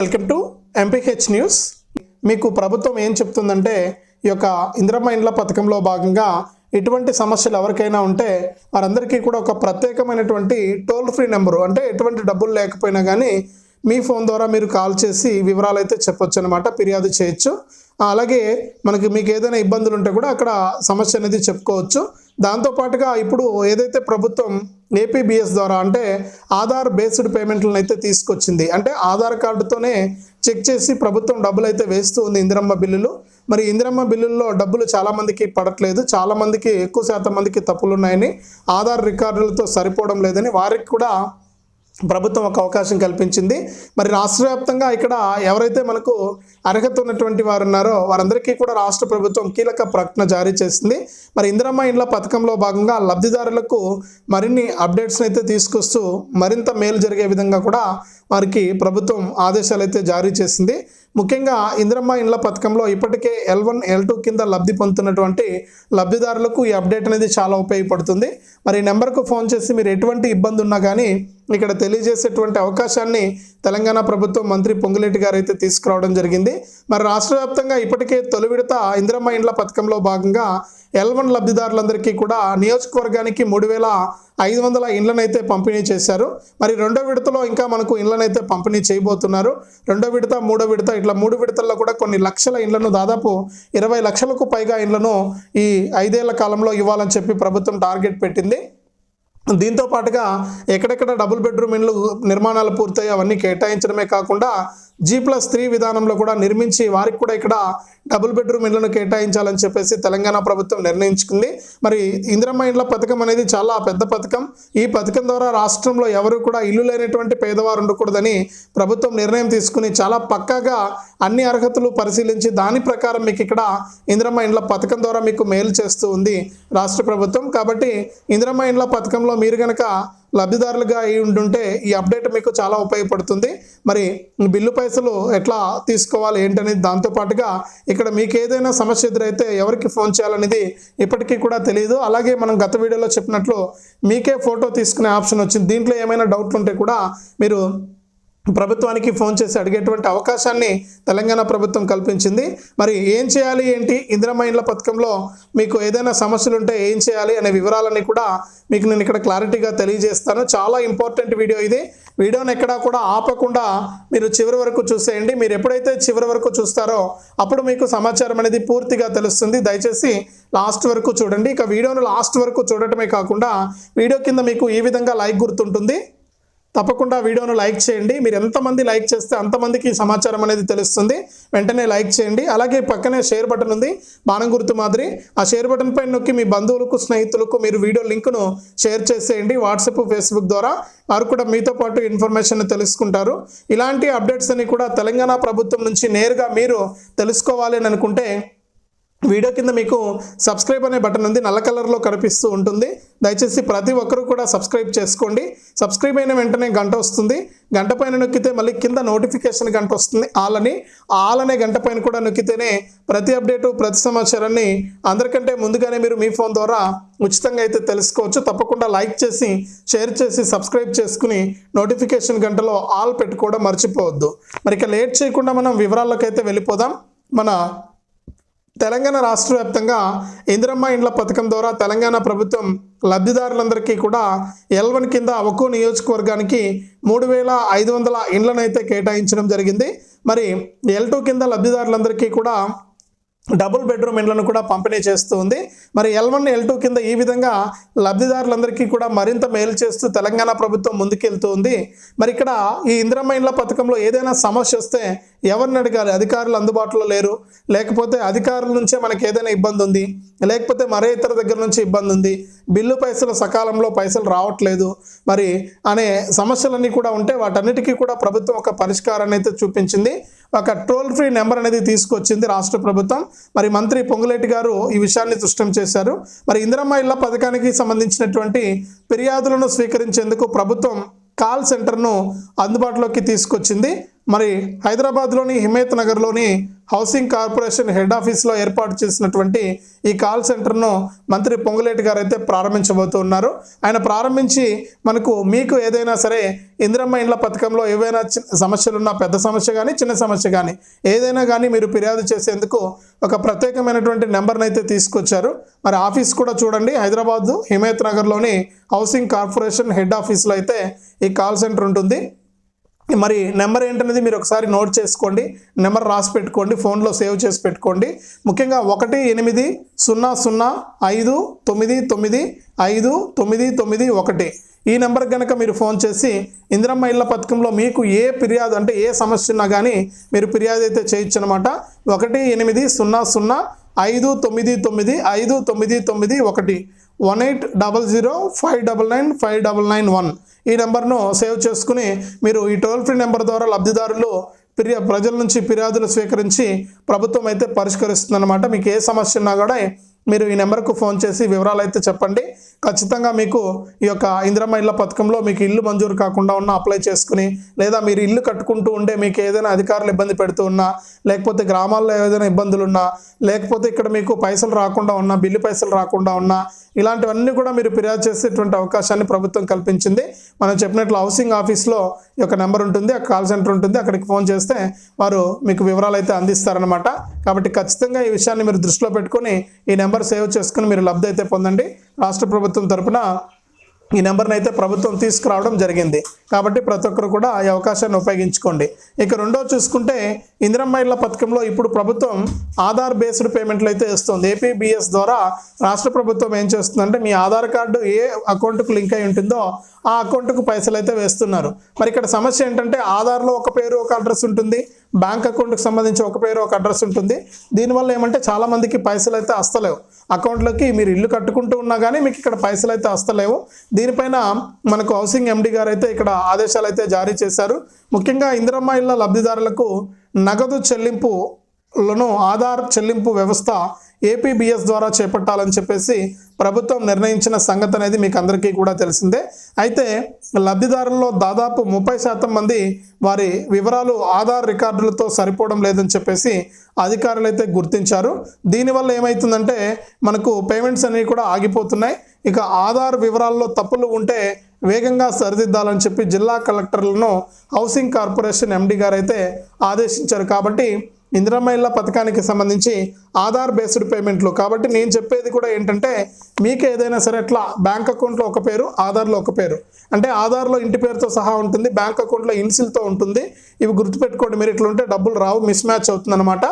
Welcome to MPH news మీకు ప్రభుత్వం ఏం చెప్తుందంటే ఈ యొక్క ఇందిరమ్మ ఇండ్ల పథకంలో భాగంగా ఎటువంటి సమస్యలు ఎవరికైనా ఉంటే వారందరికీ కూడా ఒక ప్రత్యేకమైనటువంటి టోల్ ఫ్రీ నెంబరు అంటే ఎటువంటి డబ్బులు లేకపోయినా కానీ మీ ఫోన్ ద్వారా మీరు కాల్ చేసి వివరాలు అయితే చెప్పొచ్చు అనమాట ఫిర్యాదు చేయొచ్చు. అలాగే మనకి మీకు ఏదైనా ఇబ్బందులు ఉంటే కూడా అక్కడ సమస్య అనేది చెప్పుకోవచ్చు. దాంతోపాటుగా ఇప్పుడు ఏదైతే ప్రభుత్వం ఏపీబిఎస్ ద్వారా అంటే ఆధార్ బేస్డ్ పేమెంట్లను అయితే తీసుకొచ్చింది. అంటే ఆధార్ కార్డుతోనే చెక్ చేసి ప్రభుత్వం డబ్బులు అయితే వేస్తూ ఉంది ఇందిరమ్మ బిల్లులు. మరి ఇందిరమ్మ బిల్లుల్లో డబ్బులు చాలామందికి పడట్లేదు. చాలామందికి ఎక్కువ శాతం మందికి తప్పులు ఉన్నాయని ఆధార్ రికార్డులతో సరిపోవడం లేదని వారికి కూడా ప్రభుత్వం ఒక అవకాశం కల్పించింది. మరి రాష్ట్ర వ్యాప్తంగా ఇక్కడ ఎవరైతే మనకు అర్హత ఉన్నటువంటి వారు ఉన్నారో వారందరికీ కూడా రాష్ట్ర ప్రభుత్వం కీలక ప్రకటన జారీ చేసింది. మరి ఇందిరమ్మ ఇండ్ల పథకంలో భాగంగా లబ్ధిదారులకు మరిన్ని అప్డేట్స్ని అయితే తీసుకొస్తూ మరింత మేలు జరిగే విధంగా కూడా వారికి ప్రభుత్వం ఆదేశాలు అయితే జారీ చేసింది. ముఖ్యంగా ఇందిరమ్మ ఇండ్ల పథకంలో ఇప్పటికే ఎల్ వన్ ఎల్ టూ కింద లబ్ధి పొందుతున్నటువంటి లబ్ధిదారులకు ఈ అప్డేట్ అనేది చాలా ఉపయోగపడుతుంది. మరి ఈ నెంబర్కు ఫోన్ చేసి మీరు ఎటువంటి ఇబ్బంది ఉన్నా కానీ ఇక్కడ తెలియజేసేటువంటి అవకాశాన్ని తెలంగాణ ప్రభుత్వం మంత్రి పొంగులేటి గారు అయితే తీసుకురావడం జరిగింది. మరి రాష్ట్ర వ్యాప్తంగా ఇప్పటికే తొలి విడత ఇందిరమ్మ ఇండ్ల పథకంలో భాగంగా ఎల్ వన్ లబ్ధిదారులందరికీ కూడా నియోజకవర్గానికి మూడు వేల ఐదు వందల ఇండ్లనైతే పంపిణీ చేశారు. మరి రెండో విడతలో ఇంకా మనకు ఇండ్లనైతే పంపిణీ చేయబోతున్నారు. రెండో విడత మూడో విడత ఇట్లా మూడు విడతల్లో కూడా కొన్ని లక్షల ఇండ్లను దాదాపు ఇరవై లక్షలకు పైగా ఇండ్లను ఈ ఐదేళ్ళ కాలంలో ఇవ్వాలని చెప్పి ప్రభుత్వం టార్గెట్ పెట్టింది. దీంతో పాటుగా ఎక్కడెక్కడ డబుల్ బెడ్రూమ్ ఇండ్లు నిర్మాణాలు పూర్తయి అవన్నీ కేటాయించడమే కాకుండా జీ ప్లస్ త్రీ విధానంలో కూడా నిర్మించి వారికి కూడా ఇక్కడ డబుల్ బెడ్రూమ్ ఇళ్ళను కేటాయించాలని చెప్పేసి తెలంగాణ ప్రభుత్వం నిర్ణయించుకుంది. మరి ఇందిరమ్మ ఇండ్ల పథకం అనేది చాలా పెద్ద పథకం. ఈ పథకం ద్వారా రాష్ట్రంలో ఎవరు కూడా ఇల్లు లేనటువంటి పేదవారు ఉండకూడదని ప్రభుత్వం నిర్ణయం తీసుకుని చాలా పక్కాగా అన్ని అర్హతలు పరిశీలించి దాని ప్రకారం మీకు ఇక్కడ ఇందిరమ్మ ఇండ్ల పథకం ద్వారా మీకు మేలు చేస్తూ ఉంది రాష్ట్ర ప్రభుత్వం. కాబట్టి ఇందిరమ్మ ఇండ్ల పథకంలో మీరు కనుక లబ్ధిదారులుగా అయి ఉంటుంటే ఈ అప్డేట్ మీకు చాలా ఉపయోగపడుతుంది. మరి బిల్లు పైసలు ఎట్లా తీసుకోవాలి ఏంటనేది దాంతోపాటుగా ఇక్కడ మీకు ఏదైనా సమస్య ఎదురైతే ఎవరికి ఫోన్ చేయాలనేది ఇప్పటికీ కూడా తెలియదు అలాగే మనం గత వీడియోలో చెప్పినట్లు మీకే ఫోటో తీసుకునే ఆప్షన్ వచ్చింది. దీంట్లో ఏమైనా డౌట్లు ఉంటే కూడా మీరు ప్రభుత్వానికి ఫోన్ చేసి అడిగేటువంటి అవకాశాన్ని తెలంగాణ ప్రభుత్వం కల్పించింది. మరి ఏం చేయాలి ఏంటి? ఇందిరమ్మ ఇండ్ల పథకంలో మీకు ఏదైనా సమస్యలు ఉంటే ఏం చేయాలి అనే వివరాలన్నీ కూడా మీకు నేను ఇక్కడ క్లారిటీగా తెలియజేస్తాను. చాలా ఇంపార్టెంట్ వీడియో ఇది. వీడియోని ఎక్కడా కూడా ఆపకుండా మీరు చివరి వరకు చూసేయండి. మీరు ఎప్పుడైతే చివరి వరకు చూస్తారో అప్పుడు మీకు సమాచారం అనేది పూర్తిగా తెలుస్తుంది. దయచేసి లాస్ట్ వరకు చూడండి. ఇక వీడియోను లాస్ట్ వరకు చూడటమే కాకుండా వీడియో కింద మీకు ఈ విధంగా లైక్ గుర్తుంటుంది. తప్పకుండా వీడియోను లైక్ చేయండి. మీరు ఎంతమంది లైక్ చేస్తే అంతమందికి సమాచారం అనేది తెలుస్తుంది. వెంటనే లైక్ చేయండి. అలాగే పక్కనే షేర్ బటన్ ఉంది. బాణం గుర్తు మాదిరి. ఆ షేర్ బటన్ పైన నొక్కి మీ బంధువులకు స్నేహితులకు మీరు వీడియో లింక్ను షేర్ చేసేయండి. వాట్సాప్ ఫేస్బుక్ ద్వారా వారు కూడా మీతో పాటు ఇన్ఫర్మేషన్ తెలుసుకుంటారు. ఇలాంటి అప్డేట్స్ అన్ని కూడా తెలంగాణ ప్రభుత్వం నుంచి నేరుగా మీరు తెలుసుకోవాలి అనుకుంటే వీడియో కింద మీకు సబ్స్క్రైబ్ అనే బటన్ ఉంది నల్ల కలర్లో కనిపిస్తూ ఉంటుంది. దయచేసి ప్రతి ఒక్కరూ కూడా సబ్స్క్రైబ్ చేసుకోండి. సబ్స్క్రైబ్ అయిన వెంటనే గంట వస్తుంది. గంట పైన నొక్కితే మళ్ళీ కింద నోటిఫికేషన్ గంట వస్తుంది. ఆల్ అని ఆల్ అనే గంట పైన కూడా నొక్కితేనే ప్రతి అప్డేటు ప్రతి సమాచారాన్ని అందరికంటే ముందుగానే మీరు మీ ఫోన్ ద్వారా ఉచితంగా అయితే తెలుసుకోవచ్చు. తప్పకుండా లైక్ చేసి షేర్ చేసి సబ్స్క్రైబ్ చేసుకుని నోటిఫికేషన్ గంటలో ఆల్ పెట్టుకోవడం మర్చిపోవద్దు. మరి ఇక లేట్ చేయకుండా మనం వివరాల్లోకి అయితే వెళ్ళిపోదాం. మన తెలంగాణ రాష్ట్ర వ్యాప్తంగా ఇందిరమ్మ ఇండ్ల పథకం ద్వారా తెలంగాణ ప్రభుత్వం లబ్ధిదారులందరికీ కూడా ఎల్ వన్ కింద ఒక్కో నియోజకవర్గానికి మూడు వేల ఐదు వందల ఇండ్లనైతే కేటాయించడం జరిగింది. మరి ఎల్ టూ కింద లబ్ధిదారులందరికీ కూడా డబుల్ బెడ్రూమ్ ఇండ్లను కూడా పంపిణీ చేస్తూ ఉంది. మరి ఎల్ వన్ ఎల్ టూ కింద ఈ విధంగా లబ్ధిదారులందరికీ కూడా మరింత మేలు చేస్తూ తెలంగాణ ప్రభుత్వం ముందుకెళ్తూ ఉంది. మరి ఇక్కడ ఈ ఇందిరమ్మ ఇండ్ల పథకంలో ఏదైనా సమస్య వస్తే ఎవరిని అడగాలి? అధికారులు అందుబాటులో లేరు. లేకపోతే అధికారుల నుంచే మనకి ఏదైనా ఇబ్బంది ఉంది. లేకపోతే మరే ఇతర దగ్గర నుంచి ఇబ్బంది ఉంది. బిల్లు పైసలు సకాలంలో పైసలు రావట్లేదు మరి అనే సమస్యలన్నీ కూడా ఉంటే వాటన్నిటికీ కూడా ప్రభుత్వం ఒక పరిష్కారాన్ని అయితే చూపించింది. ఒక టోల్ ఫ్రీ నెంబర్ అనేది తీసుకొచ్చింది రాష్ట్ర ప్రభుత్వం. మరి మంత్రి పొంగులేటి గారు ఈ విషయాన్ని స్పష్టం చేశారు. మరి ఇందిరమ్మ ఇళ్ళ పథకానికి సంబంధించినటువంటి ఫిర్యాదులను స్వీకరించేందుకు ప్రభుత్వం కాల్ సెంటర్ను అందుబాటులోకి తీసుకొచ్చింది. మరి హైదరాబాద్లోని హిమేత్ నగర్లోని హౌసింగ్ కార్పొరేషన్ హెడ్ ఆఫీస్లో ఏర్పాటు చేసినటువంటి ఈ కాల్ సెంటర్ను మంత్రి పొంగులేటి గారు అయితే ప్రారంభించబోతున్నారు. ఆయన ప్రారంభించి మనకు మీకు ఏదైనా సరే ఇందిరమ్మ ఇండ్ల పథకంలో ఏవైనా చిన్న సమస్యలున్నా పెద్ద సమస్య కానీ చిన్న సమస్య కానీ ఏదైనా కానీ మీరు ఫిర్యాదు చేసేందుకు ఒక ప్రత్యేకమైనటువంటి నెంబర్ని అయితే తీసుకొచ్చారు. మరి ఆఫీస్ కూడా చూడండి హైదరాబాద్ హిమాయత్ నగర్లోని హౌసింగ్ కార్పొరేషన్ హెడ్ ఆఫీస్లో అయితే ఈ కాల్ సెంటర్ ఉంటుంది. మరి నెంబర్ ఏంటనేది మీరు ఒకసారి నోట్ చేసుకోండి. నెంబర్ రాసి పెట్టుకోండి. ఫోన్లో సేవ్ చేసి పెట్టుకోండి. ముఖ్యంగా ఒకటి ఎనిమిది సున్నా సున్నా ఐదు తొమ్మిది తొమ్మిది ఐదు తొమ్మిది తొమ్మిది ఒకటి. ఈ నెంబర్ కనుక మీరు ఫోన్ చేసి ఇందిరమ్మ ఇళ్ళ పథకంలో మీకు ఏ ఫిర్యాదు అంటే ఏ సమస్య ఉన్నా కానీ మీరు ఫిర్యాదు అయితే చేయొచ్చు అనమాట ఒకటి ఎనిమిది సున్నా సున్నా ఐదు తొమ్మిది తొమ్మిది ఐదు తొమ్మిది తొమ్మిది ఒకటి. One eight double zero five double nine five double nine one. ఈ నెంబర్ను సేవ్ చేసుకుని మీరు ఈ టోల్ ఫ్రీ నెంబర్ ద్వారా లబ్ధిదారులు ఫిర్యా ప్రజల నుంచి ఫిర్యాదులు స్వీకరించి ప్రభుత్వం అయితే పరిష్కరిస్తుందన్నమాట. మీకు ఏ సమస్య ఉన్నా కూడా మీరు ఈ నెంబర్కు ఫోన్ చేసి వివరాలు అయితే చెప్పండి. ఖచ్చితంగా మీకు ఈ యొక్క ఇందిరమ్మ ఇళ్ళ పథకంలో మీకు ఇల్లు మంజూరు కాకుండా ఉన్న అప్లై చేసుకుని లేదా మీరు ఇల్లు కట్టుకుంటూ ఉంటే మీకు ఏదైనా అధికారులు ఇబ్బంది పెడుతూ ఉన్నా లేకపోతే గ్రామాల్లో ఏదైనా ఇబ్బందులు ఉన్నా లేకపోతే ఇక్కడ మీకు పైసలు రాకుండా ఉన్నా బిల్లు పైసలు రాకుండా ఉన్నా ఇలాంటివన్నీ కూడా మీరు ఫిర్యాదు చేసేటువంటి అవకాశాన్ని ప్రభుత్వం కల్పించింది. మనం చెప్పినట్లు హౌసింగ్ ఆఫీస్లో ఈ యొక్క నెంబర్ ఉంటుంది ఆ కాల్ సెంటర్ ఉంటుంది అక్కడికి ఫోన్ చేస్తే వారు మీకు వివరాలు అయితే అందిస్తారనమాట కాబట్టి ఖచ్చితంగా ఈ విషయాన్ని మీరు దృష్టిలో పెట్టుకొని ఈ నెంబర్ సేవ్ చేసుకుని మీరు లబ్ధి అయితే పొందండి. రాష్ట్ర ప్రభుత్వం ప్రభుత్వం తరపున ఈ నెంబర్ని అయితే ప్రభుత్వం తీసుకురావడం జరిగింది. కాబట్టి ప్రతి ఒక్కరు కూడా ఈ అవకాశాన్ని ఉపయోగించుకోండి. ఇక రెండో చూసుకుంటే ఇందిరమ్మ పథకంలో ఇప్పుడు ప్రభుత్వం ఆధార్ బేస్డ్ పేమెంట్లు అయితే ఇస్తుంది. ఏపీబీఎస్ ద్వారా రాష్ట్ర ప్రభుత్వం ఏం చేస్తుందంటే మీ ఆధార్ కార్డు ఏ అకౌంట్కు లింక్ అయి ఉంటుందో ఆ అకౌంట్కు పైసలు అయితే వేస్తున్నారు. మరి ఇక్కడ సమస్య ఏంటంటే ఆధార్లో ఒక పేరు ఒక అడ్రస్ ఉంటుంది. బ్యాంక్ అకౌంట్కి సంబంధించి ఒక పేరు ఒక అడ్రస్ ఉంటుంది. దీనివల్ల ఏమంటే చాలామందికి పైసలు అయితే వస్తలేవు అకౌంట్లోకి మీరు ఇల్లు కట్టుకుంటూ ఉన్నా కానీ మీకు ఇక్కడ పైసలు అయితే వస్తలేవు దీనిపైన మనకు హౌసింగ్ ఎండి గారు అయితే ఇక్కడ ఆదేశాలు అయితే జారీ చేశారు. ముఖ్యంగా ఇందిరమ్మ ఇళ్ళ లబ్ధిదారులకు నగదు చెల్లింపులను ఆధార్ చెల్లింపు వ్యవస్థ ఏపీబీఎస్ ద్వారా చేపట్టాలని చెప్పేసి ప్రభుత్వం నిర్ణయించిన సంగతి అనేది మీకు అందరికీ కూడా తెలిసిందే. అయితే లబ్ధిదారుల్లో దాదాపు ముప్పై శాతం మంది వారి వివరాలు ఆధార్ రికార్డులతో సరిపోవడం లేదని చెప్పేసి అధికారులు అయితే గుర్తించారు. దీనివల్ల ఏమవుతుందంటే మనకు పేమెంట్స్ అనేవి కూడా ఆగిపోతున్నాయి. ఇక ఆధార్ వివరాల్లో తప్పులు ఉంటే వేగంగా సరిదిద్దాలని చెప్పి జిల్లా కలెక్టర్లను హౌసింగ్ కార్పొరేషన్ ఎండి గారు అయితే ఆదేశించారు. కాబట్టి ఇందిరమ్మ ఇళ్ళ పథకానికి సంబంధించి ఆధార్ బేస్డ్ పేమెంట్లు. కాబట్టి నేను చెప్పేది కూడా ఏంటంటే మీకు ఏదైనా సరే అట్లా బ్యాంక్ అకౌంట్లో ఒక పేరు ఆధార్లో ఒక పేరు. అంటే ఆధార్లో ఇంటి పేరుతో సహా ఉంటుంది బ్యాంక్ అకౌంట్లో ఇన్సిల్తో ఉంటుంది. ఇవి గుర్తుపెట్టుకోండి మీరు ఇట్లా ఉంటే డబ్బులు రావు మిస్ మ్యాచ్ అవుతుందన్నమాట.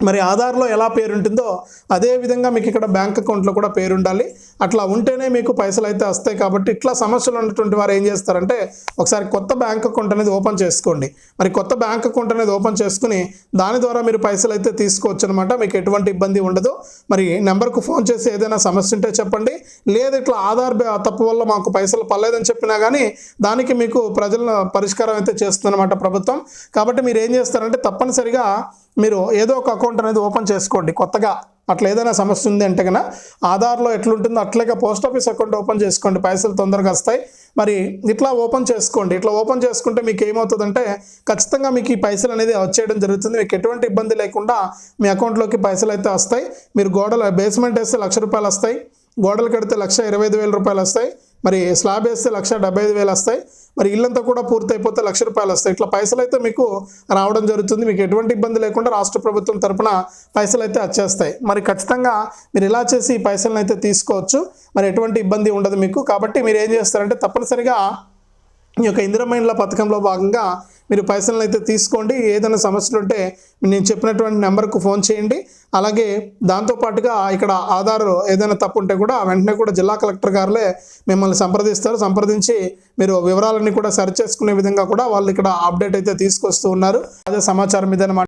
మరి ఆధార్లో ఎలా పేరుంటుందో అదేవిధంగా అదే విధంగా మీకు ఇక్కడ బ్యాంక్ అకౌంట్లో కూడా పేరుండాలి. అట్లా ఉంటేనే మీకు పైసలు అయితే వస్తాయి కాబట్టి ఇట్లా సమస్యలు ఉన్నటువంటి వారు ఏం చేస్తారంటే ఒకసారి కొత్త బ్యాంక్ అకౌంట్ అనేది ఓపెన్ చేసుకోండి. మరి కొత్త బ్యాంక్ అకౌంట్ అనేది ఓపెన్ చేసుకుని దాని ద్వారా మీరు పైసలు అయితే తీసుకోవచ్చు అనమాట మీకు ఎటువంటి ఇబ్బంది ఉండదు. మరి నెంబర్కు ఫోన్ చేసి ఏదైనా సమస్య ఉంటే చెప్పండి. లేదు ఇట్లా ఆధార్ తప్పు వల్ల మాకు పైసలు పర్లేదని చెప్పినా కానీ దానికి మీకు ప్రజల పరిష్కారం అయితే చేస్తుందన్నమాట ప్రభుత్వం. కాబట్టి మీరు ఏం చేస్తారంటే తప్పనిసరిగా మీరు ఏదో ఒక అకౌంట్ అనేది ఓపెన్ చేసుకోండి. కొత్తగా అట్లా ఏదైనా సమస్య ఉంది అంటే కనుక ఆధార్లో ఎట్లుంటుందో అట్లాగే పోస్ట్ ఆఫీస్ అకౌంట్ ఓపెన్ చేసుకోండి. పైసలు తొందరగా వస్తాయి. మరి ఇట్లా ఓపెన్ చేసుకోండి. ఇట్లా ఓపెన్ చేసుకుంటే మీకు ఏమవుతుందంటే ఖచ్చితంగా మీకు ఈ పైసలు అనేది వచ్చేయడం జరుగుతుంది. మీకు ఎటువంటి ఇబ్బంది లేకుండా మీ అకౌంట్లోకి పైసలు అయితే వస్తాయి. మీరు గోడల బేస్మెంట్ వేస్తే లక్ష రూపాయలు వస్తాయి. గోడలు కడితే లక్ష ఇరవై ఐదు వేల రూపాయలు వస్తాయి. మరి స్లాబ్ వేస్తే లక్ష డెబ్బై ఐదు వేలు వస్తాయి. మరి ఇల్లంతా కూడా పూర్తయిపోతే లక్ష రూపాయలు వస్తాయి. ఇట్లా పైసలు అయితే మీకు రావడం జరుగుతుంది. మీకు ఎటువంటి ఇబ్బంది లేకుండా రాష్ట్ర ప్రభుత్వం తరఫున పైసలు అయితే వచ్చేస్తాయి మరి ఖచ్చితంగా మీరు ఇలా చేసి ఈ పైసలను అయితే తీసుకోవచ్చు. మరి ఎటువంటి ఇబ్బంది ఉండదు మీకు. కాబట్టి మీరు ఏం చేస్తారంటే తప్పనిసరిగా ఈ యొక్క ఇందిరమ్మ పథకంలో భాగంగా మీరు పైసలను అయితే తీసుకోండి. ఏదైనా సమస్యలు ఉంటే నేను చెప్పినటువంటి నెంబర్కు ఫోన్ చేయండి. అలాగే దాంతోపాటుగా ఇక్కడ ఆధార్ ఏదైనా తప్పు ఉంటే కూడా వెంటనే కూడా జిల్లా కలెక్టర్ గారులే మిమ్మల్ని సంప్రదిస్తారు. సంప్రదించి మీరు వివరాలన్నీ కూడా సరి చేసుకునే విధంగా కూడా వాళ్ళు ఇక్కడ అప్డేట్ అయితే తీసుకొస్తూ ఉన్నారు. అదే సమాచారం ఇదన్నమాట.